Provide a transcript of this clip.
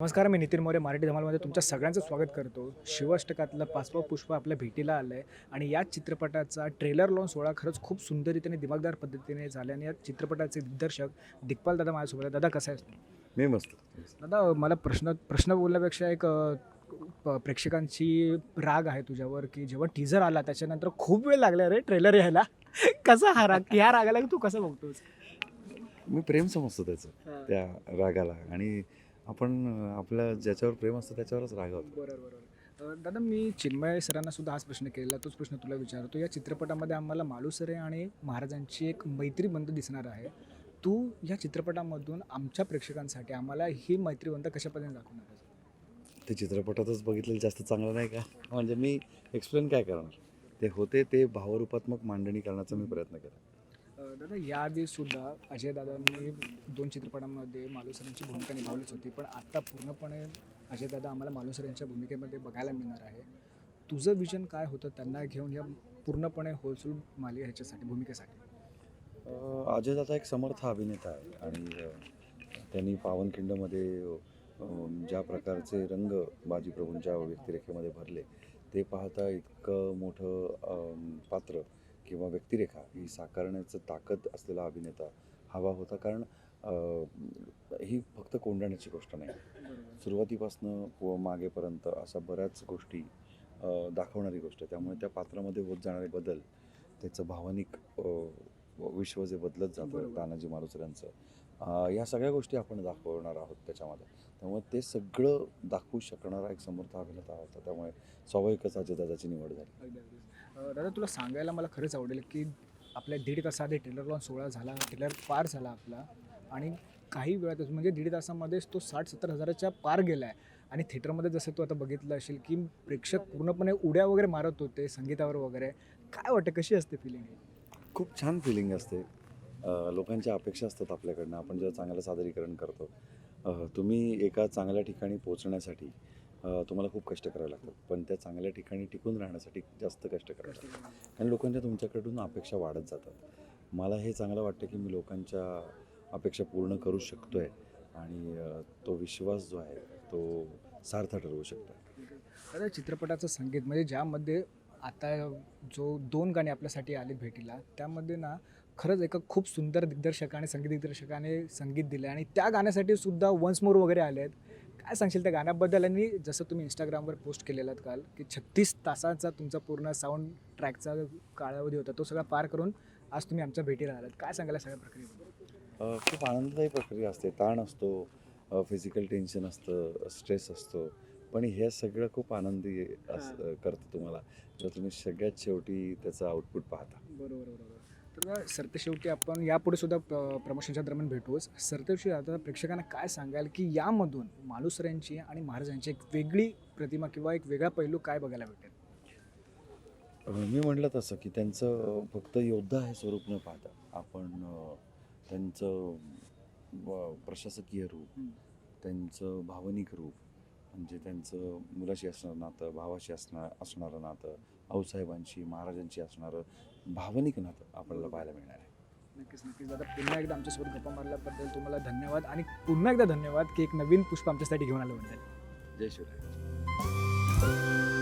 नमस्कार मी नितीन मोरे मराठी धमालमध्ये तुमच्या सगळ्यांचं स्वागत करतो. शिवाष्टकातलं पाचवं पुष्प आपल्या भेटीला आलं आहे आणि या चित्रपटाचा ट्रेलर लॉन्च सोहळा खरंच खूप सुंदरीतीने दिमागदार पद्धतीने झाला आणि या चित्रपटाचे दिग्दर्शक दिग्पाल दादा माझ्यासोबत आहे. दादा कसं आहे मी मस्त. दादा मला प्रश्न प्रश्न बोलण्यापेक्षा एक प्रेक्षकांची राग आहे तुझ्यावर की जेव्हा टीझर आला त्याच्यानंतर खूप वेळ लागला रे ट्रेलर यायला. कसा हा राग? ह्या रागाला तू कसं बघतोस? मी प्रेम समजतो त्याचं त्या रागाला. आणि आपण अं, आपल्या ज्याच्यावर प्रेम असतं त्याच्यावरच रागावतो बरोबर दादा मी चिन्मय सरांना सुद्धा हाच प्रश्न केलेला तोच प्रश्न तुला विचारतो. या चित्रपटामध्ये आम्हाला मालुसरे आणि महाराजांची एक मैत्रीबंध दिसणार आहे. तू या चित्रपटामधून आमच्या प्रेक्षकांसाठी आम्हाला ही मैत्रीबंध कशा पद्धतीने दाखवणार आहेस? ते चित्रपटातच बघितलेलं जास्त चांगलं नाही का? म्हणजे मी एक्सप्लेन काय करणार? ते होते ते भावरूपात्मक मांडणी करण्याचा मी प्रयत्न केला. दादा याआधी सुद्धा अजय दादांनी दोन चित्रपटांमध्ये मालुसरांची भूमिका निभावलीच होती पण आता पूर्णपणे अजय दादा आम्हाला मालुसरांच्या भूमिकेमध्ये बघायला मिळणार आहे. तुझं विजन काय होतं त्यांना घेऊन या पूर्णपणे होलसूल माली ह्याच्यासाठी भूमिकेसाठी? अजय दादा एक समर्थ अभिनेता आहे आणि त्यांनी पावनखिंडमध्ये ज्या प्रकारचे रंग बाजीप्रभूंच्या व्यक्तिरेखेमध्ये भरले ते पाहता इतकं मोठं पात्र किंवा व्यक्तिरेखा ही साकारण्याचं ताकद असलेला अभिनेता हवा होता. कारण ही फक्त कोंडाण्याची गोष्ट नाही. सुरुवातीपासनं व मागेपर्यंत अशा बऱ्याच गोष्टी दाखवणारी गोष्ट आहे. त्यामुळे त्या पात्रामध्ये होत जाणारे बदल त्याचं भावनिक विश्व जे बदलत जातं. तानाजी मालुसऱ्यांचं अ, या सगळ्या गोष्टी आपण दाखवणार आहोत त्याच्यामध्ये. त्यामुळे ते सगळं दाखवू शकणारा एक समर्थ अभिनेता होता. त्यामुळे स्वाभाविकच अजयदादाची निवड झाली. दादा तुला सांगायला मला खरंच आवडेल की आपल्या दीड तासाआधी ट्रेलर लॉन्च सोहळा झाला ट्रेलर पार झाला आपला आणि काही वेळातच म्हणजे दीड तासामध्येच तो साठ सत्तर हजाराच्या पार गेला आहे आणि थिएटरमध्ये जसं तू आता बघितलं असेल की प्रेक्षक पूर्णपणे उड्या वगैरे मारत होते संगीतावर वगैरे. काय वाटतं कशी असते फिलिंग खूप छान फिलिंग असते. लोकांच्या अपेक्षा असतात आपल्याकडनं. आपण जेव्हा चांगलं सादरीकरण करतो तुम्ही एका चांगल्या ठिकाणी पोचण्यासाठी तुम्हाला खूप कष्ट करावे लागतात. पण त्या चांगल्या ठिकाणी टिकून राहण्यासाठी जास्त कष्ट करावे लागतात. आणि लोकांच्या तुमच्याकडून अपेक्षा वाढत जातात. मला हे चांगलं वाटतं की मी लोकांच्या अपेक्षा पूर्ण करू शकतो आहे आणि तो विश्वास जो आहे तो सार्थ ठरवू शकतो दादा चित्रपटाचं संगीत म्हणजे ज्यामध्ये आता जो दोन गाणी आपल्यासाठी आले भेटीला त्यामध्ये ना खरंच एका खूप सुंदर दिग्दर्शकाने संगीत दिग्दर्शकाने संगीत दिलं आणि त्या गाण्यासाठी सुद्धा वन्स मोर वगैरे आले आहेत काय सांगशील त्या गाण्याबद्दल? आणि जसं तुम्ही इंस्टाग्रामवर पोस्ट केलेलं काल की छत्तीस तासाचा तुमचा पूर्ण साऊंड ट्रॅकचा कालावधी होता तो सगळा पार करून आज तुम्ही आमच्या भेटीला आलात. काय सांगायला सगळ्या प्रक्रियेबद्दल? खूप आनंददायी प्रक्रिया असते. ताण असतो फिजिकल टेन्शन असतं स्ट्रेस असतो. पण हे सगळं खूप आनंदी अस करतं तुम्हाला. जेव्हा तुम्ही सगळ्यात शेवटी त्याचं आउटपुट पाहता. बरोबर बरोबर. तर सरतेशेवटी आपण यापुढे सुद्धा प्रमोशनच्या दरम्यान भेटूच सरतेशेवटी आता प्रेक्षकांना काय सांगाल की यामधून मालुसऱ्यांची आणि महाराजांची एक वेगळी प्रतिमा किंवा एक वेगळा पैलू काय बघायला भेटेल मी म्हटलं तसं की त्यांचं फक्त योद्धा हे स्वरूप न पाहता आपण त्यांचं प्रशासकीय रूप. त्यांचं भावनिक रूप म्हणजे त्यांचं मुलाशी असणारं नातं भावाशी असणार असणारं नातं आऊसाहेबांशी महाराजांशी असणारं भावनिक नातं आपल्याला पाहायला मिळणार आहे. नक्कीच नक्कीच. दादा पुन्हा एकदा आमच्यासोबत गप्पा मारल्याबद्दल तुम्हाला धन्यवाद आणि पुन्हा एकदा धन्यवाद की एक नवीन पुष्प आमच्यासाठी घेऊन आल्याबद्दल. जय शिवराय.